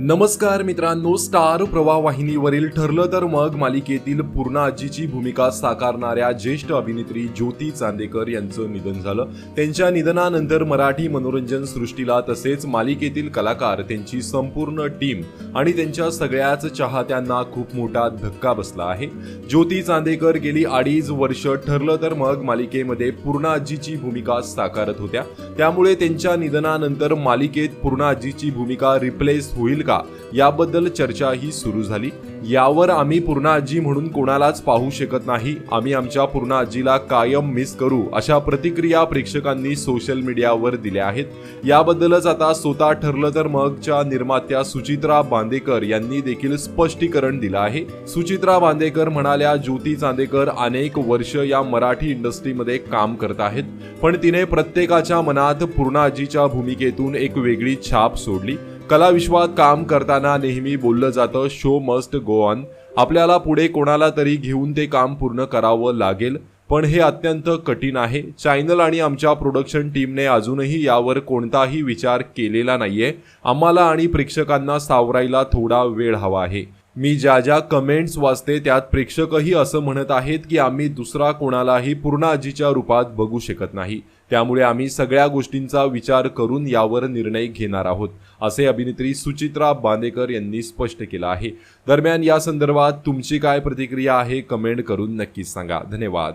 नमस्कार मित्रांनो स्टार प्रवाह वाहिनीवरील ठरलं तर मग मालिकेतील पूर्णा आजीची भूमिका साकारणाऱ्या ज्येष्ठ अभिनेत्री ज्योती चांदेकर यांचं निधन झालं. त्यांच्या निधनानंतर मराठी मनोरंजन सृष्टीला तसेच मालिकेतील कलाकार त्यांची संपूर्ण टीम आणि त्यांच्या सगळ्याच चाहत्यांना खूप मोठा धक्का बसला आहे. ज्योती चांदेकर गेली अडीच वर्ष ठरलं तर मग मालिकेमध्ये पूर्णा आजीची भूमिका साकारत होत्या. त्यामुळे त्यांच्या निधनानंतर मालिकेत पूर्णा आजीची भूमिका रिप्लेस होईल का? याबद्दल चर्चाही सुरू झाली. यावर आम्ही पूर्ण आजी म्हणून कोणालाच पाहू शकत नाही. आम्ही आमच्या पूर्ण आजीला कायम मिस करू अशा प्रतिक्रिया प्रेक्षकांनी सोशल मीडियावर दिल्या आहेत. याबद्दलच आता स्वतः ठरलं तर मगच्या निर्मात्या सुचित्रा बांदेकर यांनी देखील स्पष्टीकरण दिलं आहे. सुचित्रा बांदेकर म्हणाल्या ज्योती चांदेकर अनेक वर्ष या मराठी इंडस्ट्रीमध्ये काम करत आहेत. पण तिने प्रत्येकाच्या मनात पूर्ण आजीच्या भूमिकेतून एक वेगळी छाप सोडली. कलाविश्वात काम करताना नेहमी बोललं जातं शो मस्ट गो ऑन. आपल्याला पुढे कोणाला तरी घेऊन ते काम पूर्ण करावं लागेल पण हे अत्यंत कठीण आहे. चॅनल आणि आमच्या प्रोडक्शन टीमने अजूनही यावर कोणताही विचार केलेला नाहीये. आम्हाला आणि प्रेक्षकांना सावरायला थोडा वेळ हवा आहे. मी ज्या ज्या कमेंट्स वाचते त्यात प्रेक्षकही असं म्हणत आहेत की आम्ही दुसरा कोणालाही पूर्ण आजीच्या रूपात बघू शकत नाही. त्यामुळे आम्ही सगळ्या गोष्टींचा विचार करून यावर निर्णय घेणार आहोत असे अभिनेत्री सुचित्रा बांदेकर यांनी स्पष्ट केलं आहे. दरम्यान या संदर्भात तुमची काय प्रतिक्रिया आहे कमेंट करून नक्कीच सांगा. धन्यवाद.